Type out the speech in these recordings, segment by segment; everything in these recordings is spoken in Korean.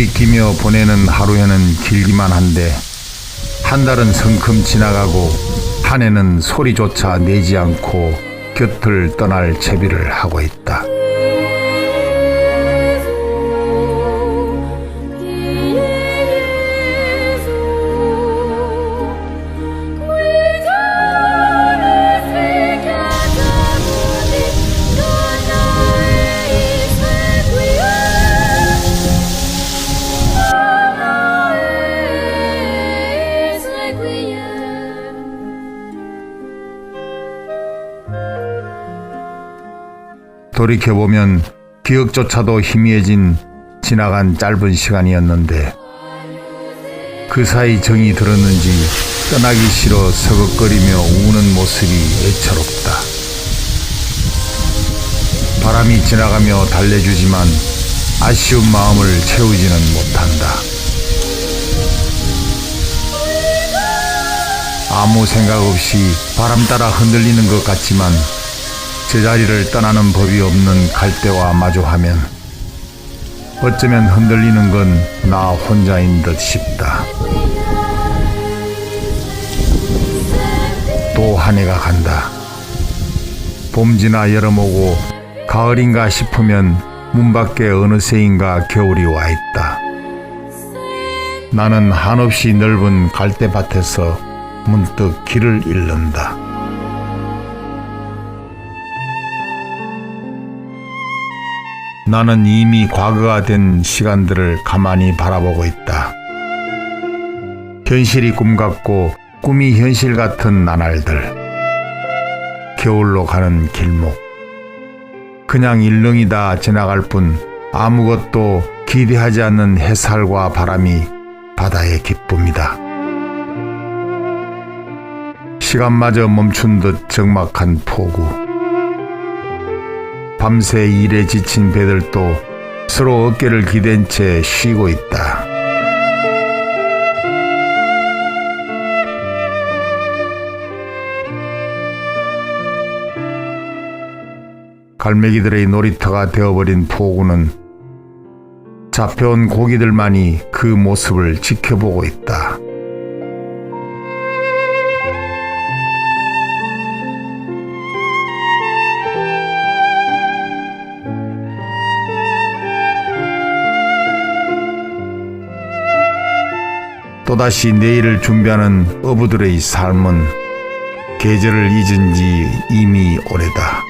부딪히며 보내는 하루에는 길기만 한데 한 달은 성큼 지나가고 한 해는 소리조차 내지 않고 곁을 떠날 채비를 하고 있다. 돌이켜보면 기억조차도 희미해진 지나간 짧은 시간이었는데 그 사이 정이 들었는지 떠나기 싫어 서걱거리며 우는 모습이 애처롭다. 바람이 지나가며 달래주지만 아쉬운 마음을 채우지는 못한다. 아무 생각 없이 바람 따라 흔들리는 것 같지만 제자리를 떠나는 법이 없는 갈대와 마주하면 어쩌면 흔들리는 건 나 혼자인 듯 싶다. 또 한 해가 간다. 봄 지나 여름 오고 가을인가 싶으면 문 밖에 어느새인가 겨울이 와 있다. 나는 한없이 넓은 갈대밭에서 문득 길을 잃는다. 나는 이미 과거가 된 시간들을 가만히 바라보고 있다. 현실이 꿈 같고 꿈이 현실 같은 나날들. 겨울로 가는 길목. 그냥 일렁이다 지나갈 뿐 아무것도 기대하지 않는 햇살과 바람이 바다의 기쁨이다. 시간마저 멈춘 듯 적막한 폭우. 밤새 일에 지친 배들도 서로 어깨를 기댄 채 쉬고 있다. 갈매기들의 놀이터가 되어버린 포구는 잡혀온 고기들만이 그 모습을 지켜보고 있다. 또다시 내일을 준비하는 어부들의 삶은 계절을 잊은 지 이미 오래다.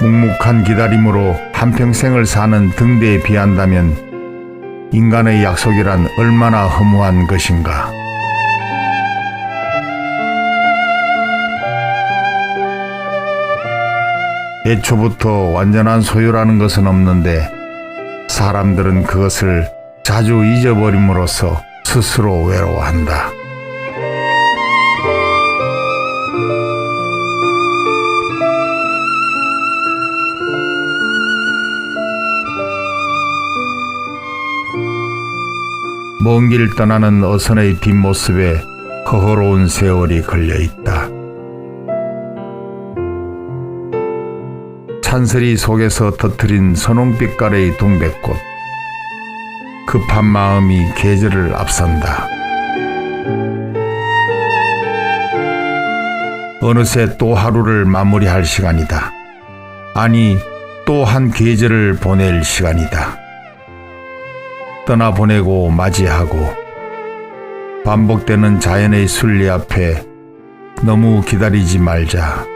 묵묵한 기다림으로 한평생을 사는 등대에 비한다면 인간의 약속이란 얼마나 허무한 것인가. 애초부터 완전한 소유라는 것은 없는데 사람들은 그것을 자주 잊어버림으로써 스스로 외로워한다. 먼 길 떠나는 어선의 뒷모습에 허허로운 세월이 걸려 있다. 찬슬이 속에서 터트린 선홍빛깔의 동백꽃. 급한 마음이 계절을 앞선다. 어느새 또 하루를 마무리할 시간이다. 아니, 또 한 계절을 보낼 시간이다. 떠나보내고 맞이하고 반복되는 자연의 순리 앞에 너무 기다리지 말자.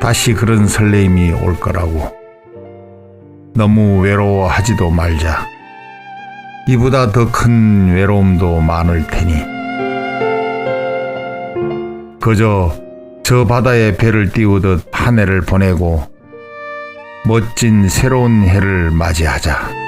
다시 그런 설레임이 올 거라고. 너무 외로워하지도 말자. 이보다 더 큰 외로움도 많을 테니. 그저 저 바다에 배를 띄우듯 한 해를 보내고 멋진 새로운 해를 맞이하자.